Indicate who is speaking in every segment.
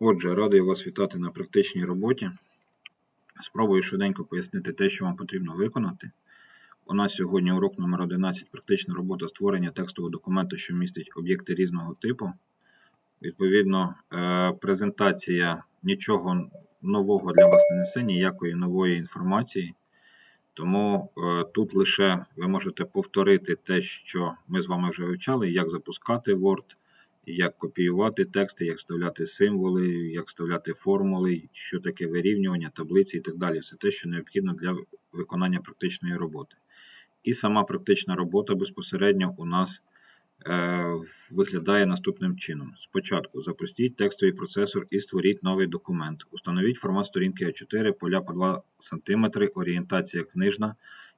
Speaker 1: Отже, радий вас вітати на практичній роботі. Спробую швиденько пояснити те, що вам потрібно виконати. У нас сьогодні урок номер 11 практична робота створення текстового документу, що містить об'єкти різного типу. Відповідно, е, презентація нічого нового для вас не несе, ніякої нової інформації. Тому е, тут лише ви можете повторити те, що ми з вами вже вивчали, як запускати Word, як копіювати тексти, як вставляти символи, як вставляти формули, що таке вирівнювання, таблиці і так далі. Все те, що необхідно для виконання практичної роботи. І сама практична робота безпосередньо у нас е, виглядає наступним чином. Спочатку запустіть текстовий процесор і створіть новий документ. Установіть формат сторінки А4, поля по 2 см, орієнтація книжна,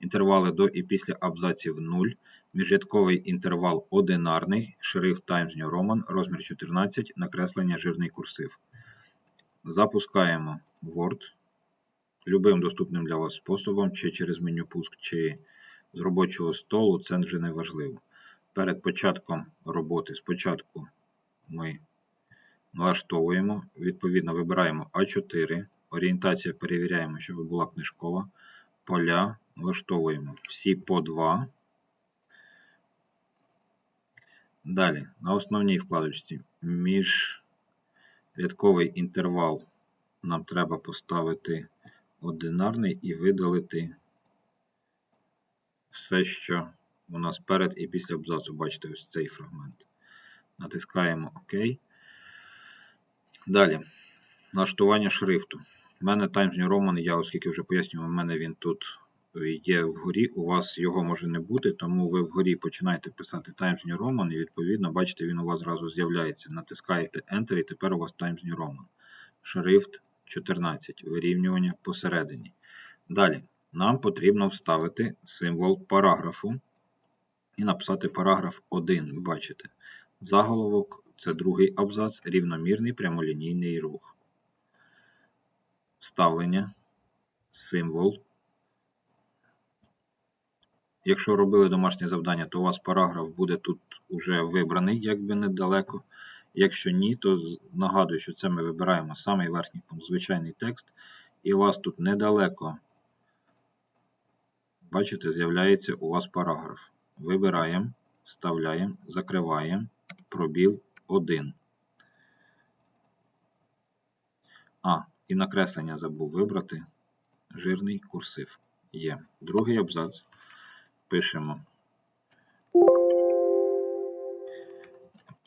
Speaker 1: інтервали до і після абзаців 0, міжрядковий інтервал одинарний, шрифт Times New Roman, розмір 14, накреслення жирний курсив. Запускаємо Word любим доступним для вас способом, чи через меню пуск, чи з робочого столу, це вже не важливо. Перед початком роботи спочатку ми налаштовуємо, відповідно вибираємо А4, орієнтація перевіряємо, щоб була книжкова, поля налаштовуємо всі по 2. Далі, на основній вкладочці міжрядковий інтервал нам треба поставити одинарний і видалити все, що у нас перед і після абзацу. Бачите, ось цей фрагмент. Натискаємо ОК. Далі. Налаштування шрифту. У мене Times New Roman, я, оскільки вже пояснював, у мене він тут є вгорі. У вас його може не бути, тому ви вгорі починаєте писати Times New Roman, і відповідно, бачите, він у вас зразу з'являється. Натискаєте Enter, і тепер у вас Times New Roman. Шрифт 14. Вирівнювання посередині. Далі. Нам потрібно вставити символ параграфу і написати параграф 1. Бачите. Заголовок це другий абзац, рівномірний прямолінійний рух. Вставлення, символ. Якщо робили домашнє завдання, то у вас параграф буде тут уже вибраний, якби недалеко. Якщо ні, то нагадую, що це ми вибираємо самий верхній пункт, звичайний текст, і у вас тут недалеко, бачите, з'являється у вас параграф. Вибираємо, вставляємо, закриваємо, пробіл 1. А, і накреслення забув вибрати. Жирний курсив. Є. Другий абзац. Пишемо.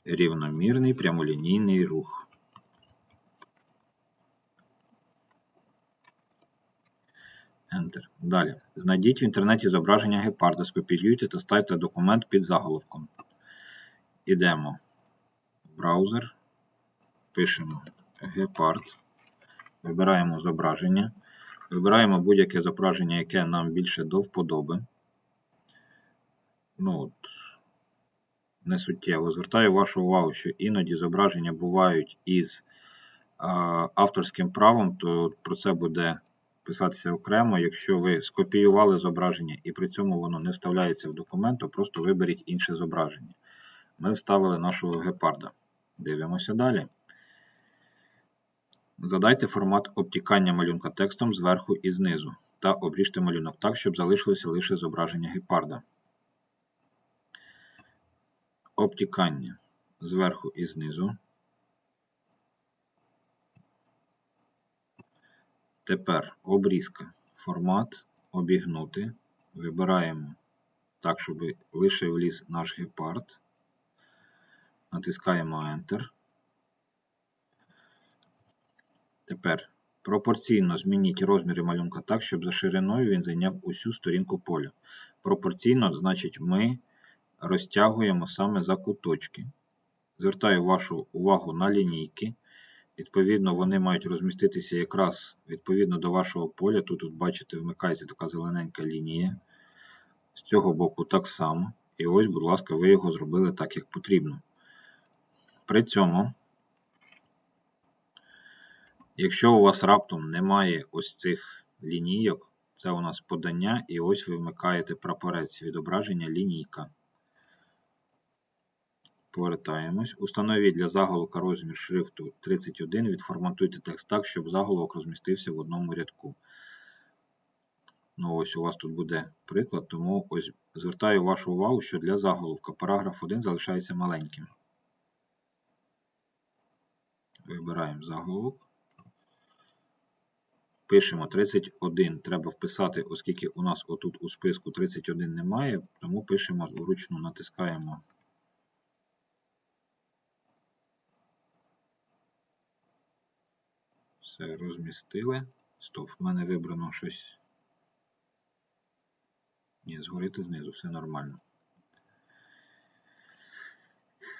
Speaker 1: Рівномірний прямолінійний рух. Enter. Далі. Знайдіть в інтернеті зображення гепарда, скопіюйте та ставте документ під заголовком. Ідемо в браузер, пишемо гепард, вибираємо зображення, вибираємо будь-яке зображення, яке нам більше до вподоби. Ну, от, не суттєво. Звертаю вашу увагу, що іноді зображення бувають із авторським правом, то про це буде писатися окремо. Якщо ви скопіювали зображення і при цьому воно не вставляється в документ, то просто виберіть інше зображення. Ми вставили нашого гепарда. Дивимося далі. Задайте формат обтікання малюнка текстом зверху і знизу та обріжте малюнок так, щоб залишилося лише зображення гепарда. Обтікання зверху і знизу. Тепер обрізка. Формат обігнути. Вибираємо так, щоб лише вліз наш гепард. Натискаємо Enter. Тепер пропорційно змініть розміри малюнка так, щоб за шириною він зайняв усю сторінку поля. Пропорційно, значить, ми розтягуємо саме за куточки. Звертаю вашу увагу на лінійки. Відповідно, вони мають розміститися якраз відповідно до вашого поля. Тут, тут бачите, вмикається така зелененька лінія. З цього боку так само. І ось, будь ласка, ви його зробили так, як потрібно. При цьому, якщо у вас раптом немає ось цих лінійок, це у нас подання, і ось ви вмикаєте прапорець відображення лінійка. Повертаємось. Установіть для заголовка розмір шрифту 31. Відформатуйте текст так, щоб заголовок розмістився в одному рядку. Ну, ось у вас тут буде приклад, тому ось звертаю вашу увагу, що для заголовка параграф 1 залишається маленьким. Вибираємо заголовок. Пишемо 31. Треба вписати, оскільки у нас отут у списку 31 немає, тому пишемо вручну, натискаємо. Все, розмістили. Стоп, в мене вибрано щось. Ні, згорити знизу, все нормально.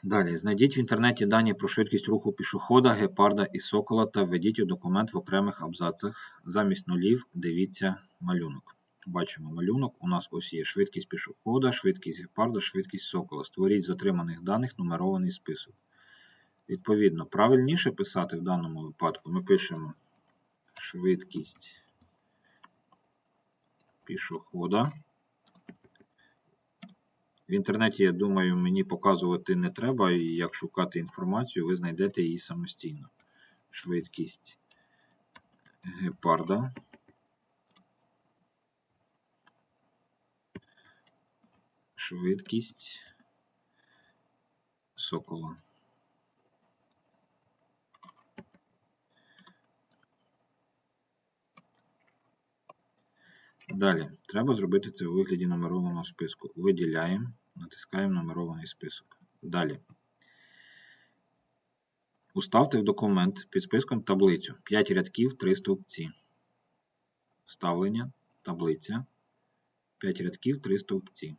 Speaker 1: Далі, знайдіть в інтернеті дані про швидкість руху пішохода, гепарда і сокола та введіть у документ в окремих абзацах. Замість нулів дивіться малюнок. Бачимо малюнок. У нас ось є швидкість пішохода, швидкість гепарда, швидкість сокола. Створіть з отриманих даних нумерований список. Відповідно, правильніше писати в даному випадку ми пишемо швидкість пішохода. В інтернеті, я думаю, мені показувати не треба, і як шукати інформацію, ви знайдете її самостійно. Швидкість гепарда. Швидкість сокола. Далі, треба зробити це у вигляді нумерованого списку. Виділяємо, натискаємо нумерований список. Далі. Уставте в документ під списком таблицю 5 рядків, 3 стовпці. Вставлення, таблиця. 5 рядків, 3 стовпці.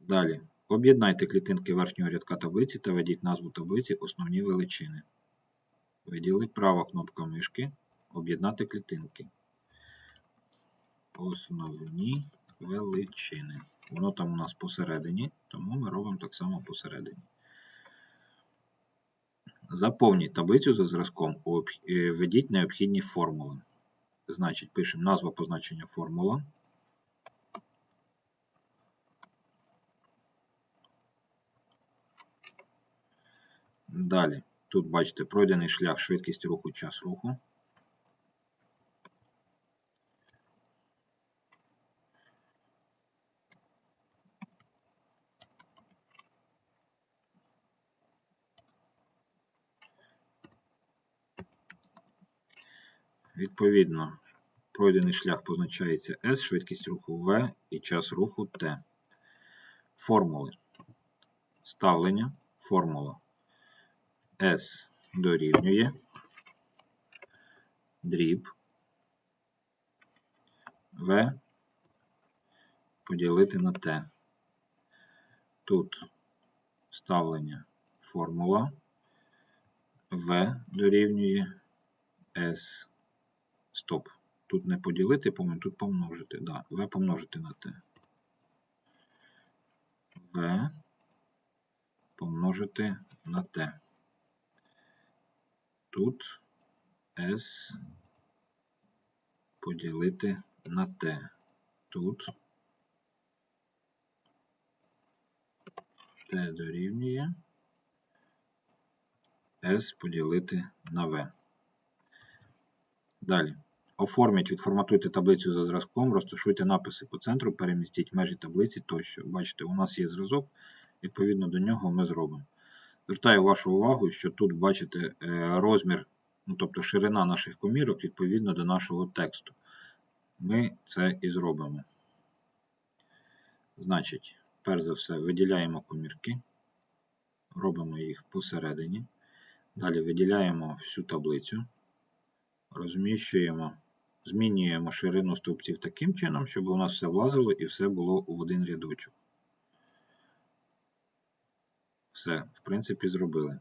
Speaker 1: Далі. Об'єднайте клітинки верхнього рядка таблиці та введіть назву таблиці основні величини. Виділіть права кнопка мишки. Об'єднати клітинки основні величини. Воно там у нас посередині, тому ми робимо так само посередині. Заповніть таблицю за зразком, е, введіть необхідні формули. Значить, пишемо назва позначення формула. Далі, тут бачите, пройдений шлях, швидкість руху, час руху. Відповідно, пройдений шлях позначається S, швидкість руху V і час руху T. Формули. Ставлення. Формула S дорівнює дріб V поділити на T. Тут ставлення формула V дорівнює S Стоп. Тут не поділити, тут помножити. Да, В помножити на Т. В помножити на Т. Тут С поділити на Т. Тут Т дорівнює С поділити на В. Далі. Оформіть, відформатуйте таблицю за зразком, розташуйте написи по центру, перемістіть межі таблиці тощо. Бачите, у нас є зразок, відповідно до нього ми зробимо. Звертаю вашу увагу, що тут бачите е, розмір, ну тобто ширина наших комірок відповідно до нашого тексту. Ми це і зробимо. Значить, перш за все, виділяємо комірки, робимо їх посередині. Далі виділяємо всю таблицю розміщуємо, змінюємо ширину стовпців таким чином, щоб у нас все влазило і все було в один рядочок. Все, в принципі, зробили.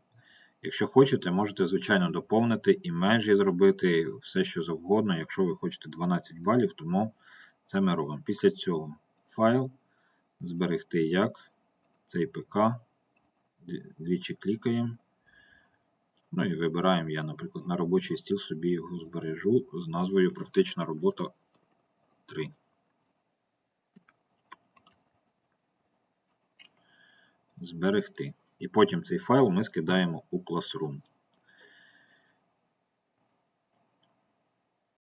Speaker 1: Якщо хочете, можете, звичайно, доповнити і межі зробити, все, що завгодно. Якщо ви хочете 12 балів, тому це ми робимо. Після цього файл зберегти як цей ПК. Двічі клікаємо. Ну і вибираємо я, наприклад, на робочий стіл собі його збережу з назвою Практична робота 3. зберегти. І потім цей файл ми скидаємо у Classroom.